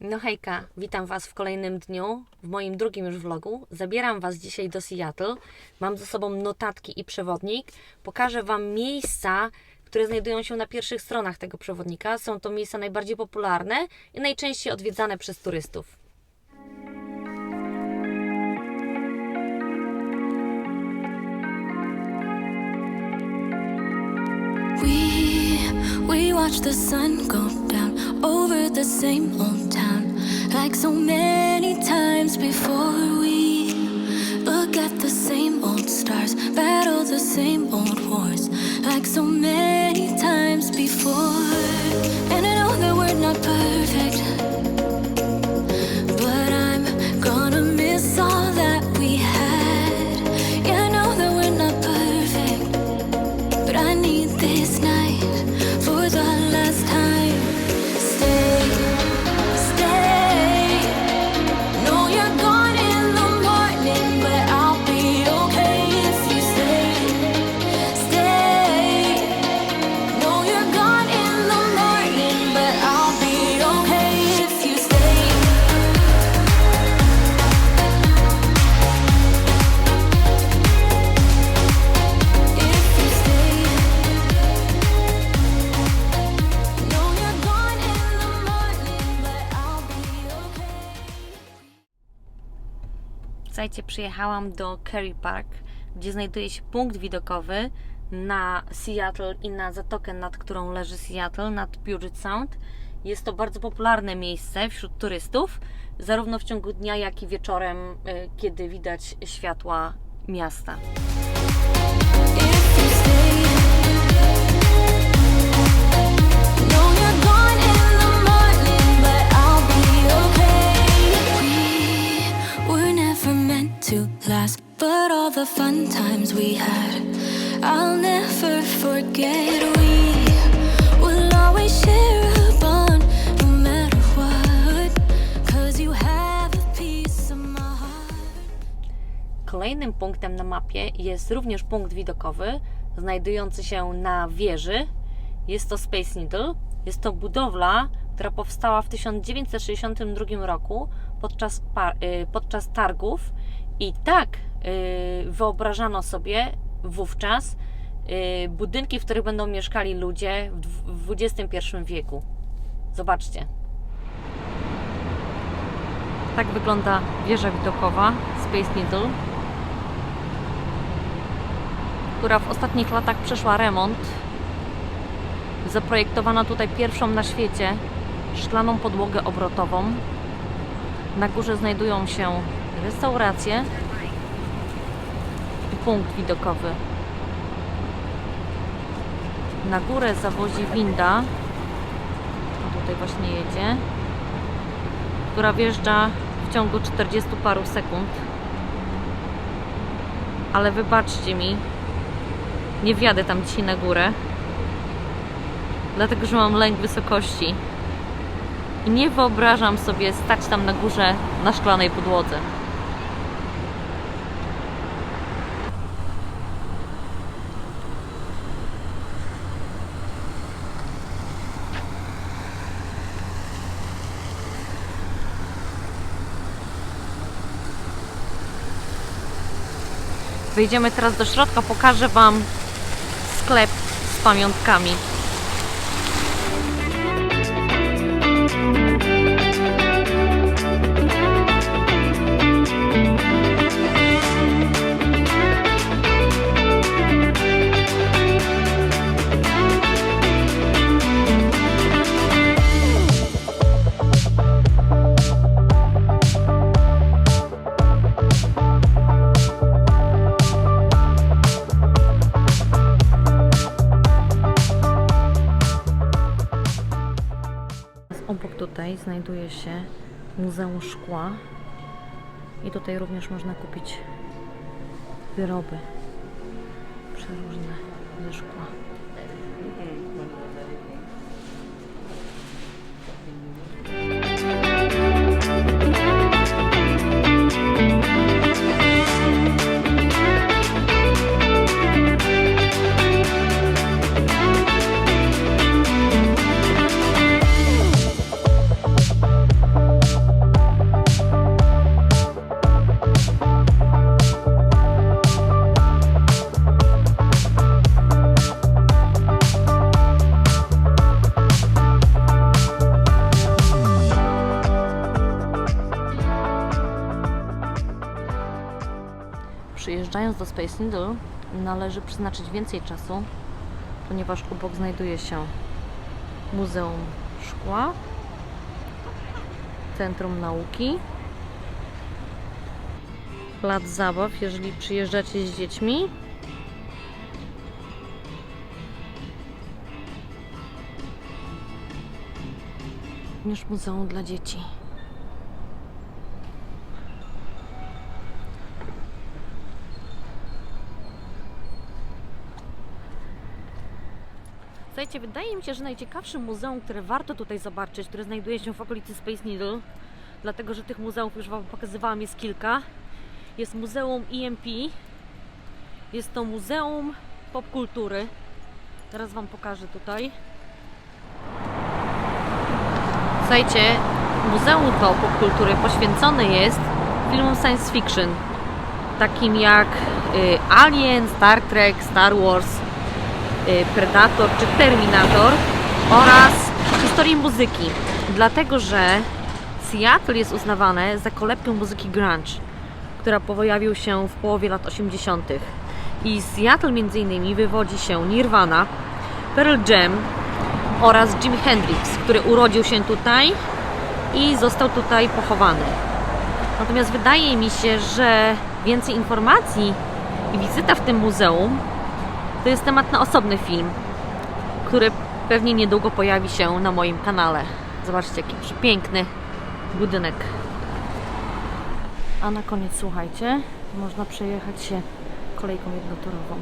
No hejka, witam Was w kolejnym dniu, w moim drugim już vlogu. Zabieram Was dzisiaj do Seattle. Mam ze sobą notatki i przewodnik. Pokażę Wam miejsca, które znajdują się na pierwszych stronach tego przewodnika. Są to miejsca najbardziej popularne i najczęściej odwiedzane przez turystów. We we watch the sun go down over the same old town like so many times before. We look at the same old stars battle the same old wars like so many times before. And I know that we're not perfect Przyjechałam do Kerry Park, gdzie znajduje się punkt widokowy na Seattle i na zatokę, nad którą leży Seattle, nad Puget Sound. Jest to bardzo popularne miejsce wśród turystów, zarówno w ciągu dnia, jak i wieczorem, y, kiedy widać światła miasta. But all the fun times we had, I'll never forget. We will always share a no matter what. Cause you have a piece of my heart. Kolejnym punktem na mapie jest również punkt widokowy, znajdujący się na wieży. Jest to Space Needle. Jest to budowla, która powstała w 1962 roku podczas, y, podczas targów i tak wyobrażano sobie wówczas y, budynki, w których będą mieszkali ludzie w XXI wieku. Zobaczcie. Tak wygląda wieża widokowa Space Needle która w ostatnich latach przeszła remont. Zaprojektowano tutaj pierwszą na świecie szklaną podłogę obrotową. Na górze znajdują się restauracje punkt widokowy. Na górę zawozi winda, tutaj właśnie jedzie, która wjeżdża w ciągu 40 paru sekund. Ale wybaczcie mi, nie wjadę tam dzisiaj na górę, dlatego że mam lęk wysokości i nie wyobrażam sobie stać tam na górze na szklanej podłodze. Wejdziemy teraz do środka, pokażę Wam sklep z pamiątkami. Się Muzeum Szkła i tutaj również można kupić wyroby przeróżne ze szkła. Wracając do Space Needle, należy przeznaczyć więcej czasu, ponieważ obok znajduje się Muzeum Szkła, Centrum Nauki, plac zabaw, jeżeli przyjeżdżacie z dziećmi. Również muzeum dla dzieci. Słuchajcie, wydaje mi się, że najciekawszym muzeum, które warto tutaj zobaczyć, które znajduje się w okolicy Space Needle, dlatego że tych muzeów już Wam pokazywałam jest kilka, jest Muzeum EMP. Jest to Muzeum Popkultury. Teraz Wam pokażę tutaj. Słuchajcie, Muzeum to Popkultury poświęcone jest filmom science fiction, takim jak y, Alien, Star Trek, Star Wars, Predator czy Terminator oraz historii muzyki. Dlatego, że Seattle jest uznawane za kolebkę muzyki grunge, która pojawił się w połowie lat 80. I z Seattle między innymi wywodzi się Nirvana, Pearl Jam oraz Jimi Hendrix, który urodził się tutaj i został tutaj pochowany. Natomiast wydaje mi się, że więcej informacji i wizyta w tym muzeum to jest temat na osobny film, który pewnie niedługo pojawi się na moim kanale. Zobaczcie, jaki piękny budynek. A na koniec, słuchajcie, można przejechać się kolejką jednotorową.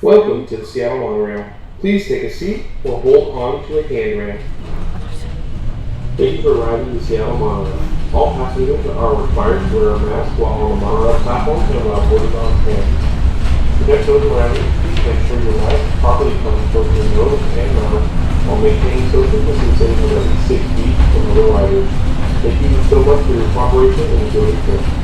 Welcome to the Seattle Monorail. Please take a seat or hold on to a handrail. Thank you for riding the Seattle Monorail. All passengers are required to wear a mask while on the monorail platform and allow borders on. To protect those around you, please make sure your mask properly close to your nose and mouth while maintaining social distancing of at least six feet from other riders. Thank you so much for your cooperation and enjoy the trip.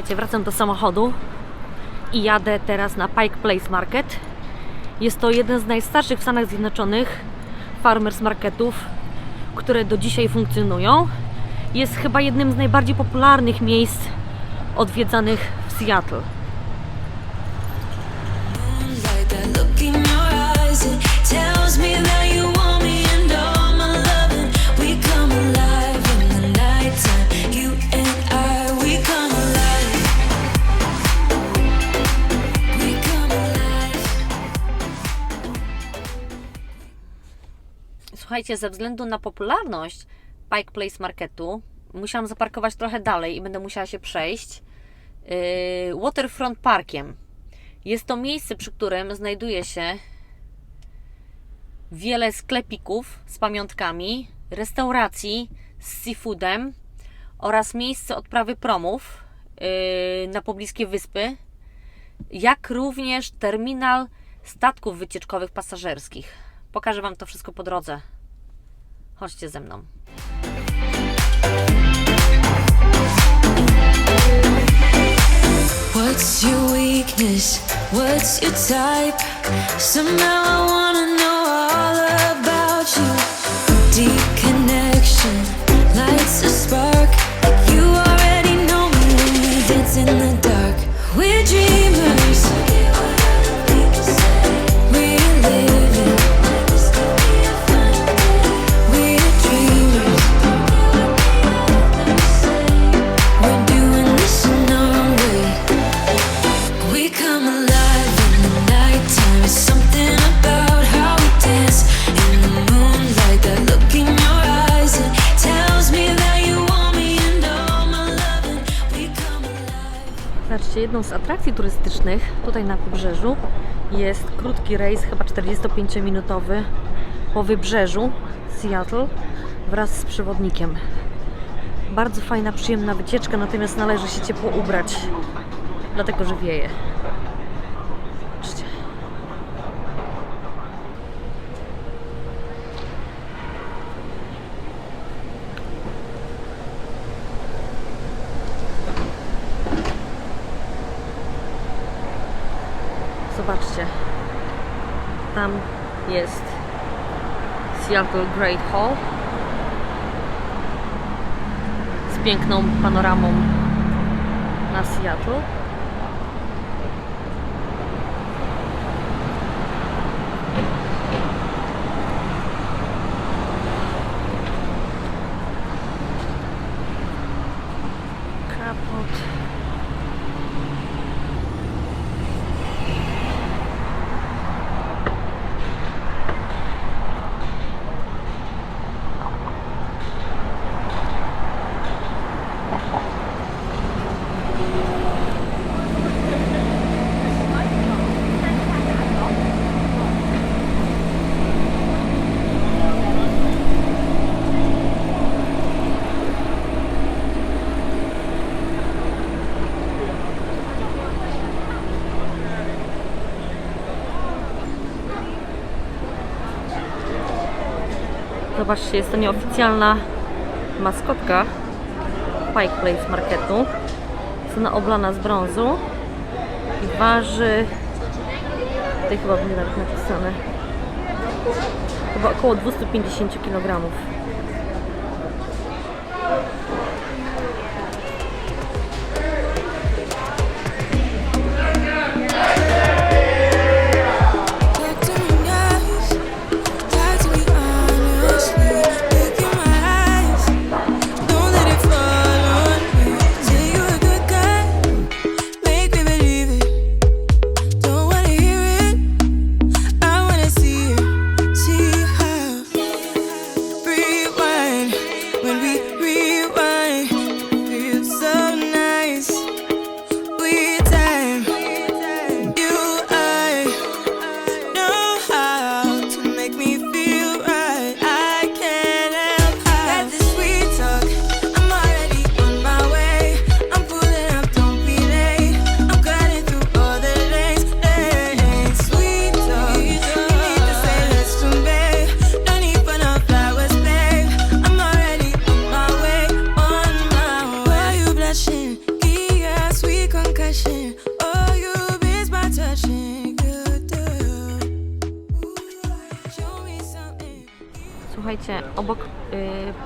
Słuchajcie, wracam do samochodu i jadę teraz na Pike Place Market. Jest to jeden z najstarszych w Stanach Zjednoczonych farmers marketów, które do dzisiaj funkcjonują. Jest chyba jednym z najbardziej popularnych miejsc odwiedzanych w Seattle. Słuchajcie, ze względu na popularność Pike Place Marketu musiałam zaparkować trochę dalej i będę musiała się przejść yy, Waterfront Parkiem. Jest to miejsce, przy którym znajduje się wiele sklepików z pamiątkami, restauracji z seafoodem oraz miejsce odprawy promów yy, na pobliskie wyspy, jak również terminal statków wycieczkowych pasażerskich. Pokażę Wam to wszystko po drodze. Chodźcie ze mną. What's your weakness? What's your type? Somehow I wanna know all about you. Deep connection lights a spark. You already know me when we dance in the dark. We're dreamers. Jedną z atrakcji turystycznych tutaj na wybrzeżu jest krótki rejs, chyba 45-minutowy po wybrzeżu Seattle wraz z przewodnikiem. Bardzo fajna, przyjemna wycieczka, natomiast należy się ciepło ubrać, dlatego że wieje. Zobaczcie. Zobaczcie. Tam jest Seattle Great Hall z piękną panoramą na Seattle. Zobaczcie, jest to nieoficjalna maskotka Pike Place Marketu. Ona oblana z brązu i waży, tutaj chyba będzie nawet napisane, chyba około 250 kg.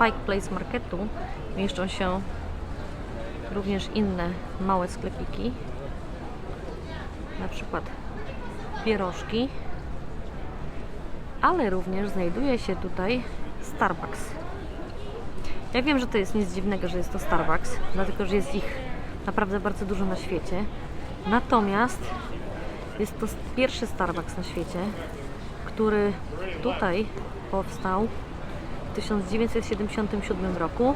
Pike Place Marketu mieszczą się również inne małe sklepiki, na przykład pierożki, ale również znajduje się tutaj Starbucks. Ja wiem, że to jest nic dziwnego, że jest to Starbucks, dlatego że jest ich naprawdę bardzo dużo na świecie. Natomiast jest to pierwszy Starbucks na świecie, który tutaj powstał 1977 roku.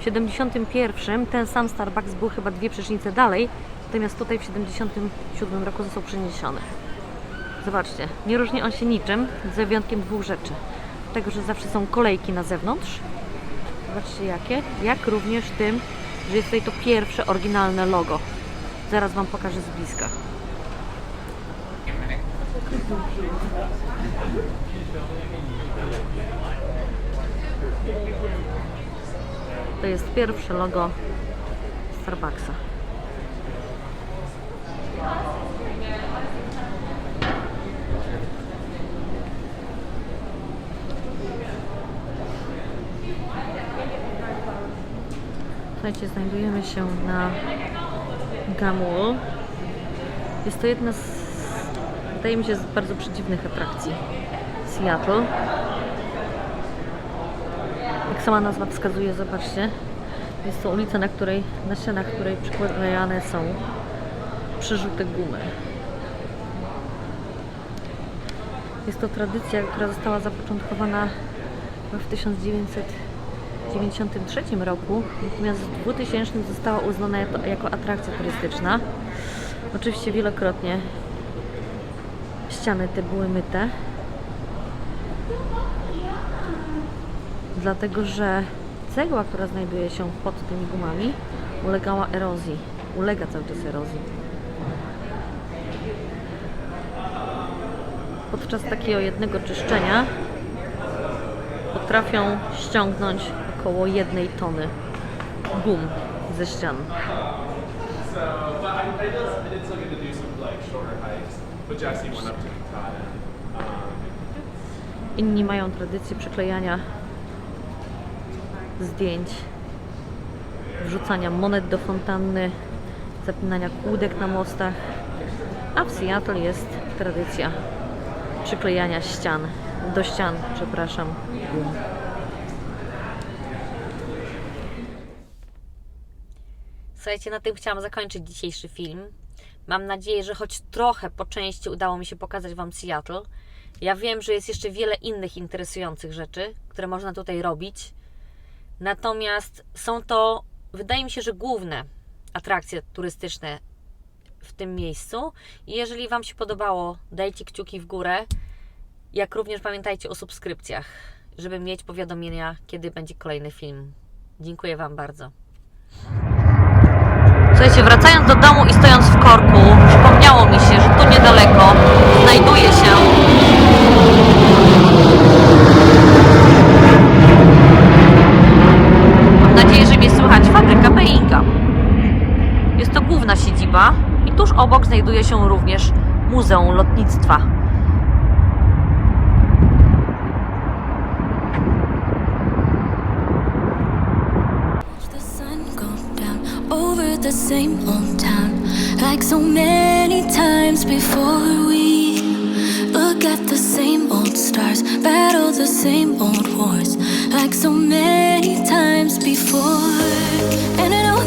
W 1971 ten sam Starbucks był chyba dwie przecznice dalej, natomiast tutaj w 1977 roku został przeniesiony. Zobaczcie, nie różni on się niczym, z wyjątkiem dwóch rzeczy. Tego, że zawsze są kolejki na zewnątrz. Zobaczcie jakie. Jak również tym, że jest tutaj to pierwsze oryginalne logo. Zaraz Wam pokażę z bliska. To jest pierwsze logo Starbucksa. Słuchajcie, znajdujemy się na Gamul. Jest to jedna z, wydaje mi się, z bardzo przedziwnych atrakcji Seattle. Jak sama nazwa wskazuje, zobaczcie, jest to ulica, na której, na ścianach której przyklejane są przerzuty gumy. Jest to tradycja, która została zapoczątkowana w 1993 roku, natomiast w 2000 została uznana jako, jako atrakcja turystyczna. Oczywiście wielokrotnie ściany te były myte, dlatego że cegła, która znajduje się pod tymi gumami, ulegała erozji. Ulega cały czas erozji. Podczas takiego jednego czyszczenia potrafią ściągnąć około jednej tony gum ze ścian. Inni mają tradycję przyklejania zdjęć, wrzucania monet do fontanny, zapinania kłódek na mostach, a w Seattle jest tradycja przyklejania ścian, do ścian, przepraszam, gum. Słuchajcie, na tym chciałam zakończyć dzisiejszy film. Mam nadzieję, że choć trochę po części udało mi się pokazać Wam Seattle. Ja wiem, że jest jeszcze wiele innych interesujących rzeczy, które można tutaj robić. Natomiast są to, wydaje mi się, że główne atrakcje turystyczne w tym miejscu. Jeżeli Wam się podobało, dajcie kciuki w górę. Jak również pamiętajcie o subskrypcjach, żeby mieć powiadomienia, kiedy będzie kolejny film. Dziękuję Wam bardzo. Słuchajcie, wracając do domu i stojąc w korku, przypomniało mi się, że tu niedaleko znajduje się Mam nadzieję, że mnie słychać fabryka Boeinga. Jest to siedziba i tuż obok znajduje się również Muzeum Lotnictwa. At the same old stars battle the same old wars like so many times before. And I know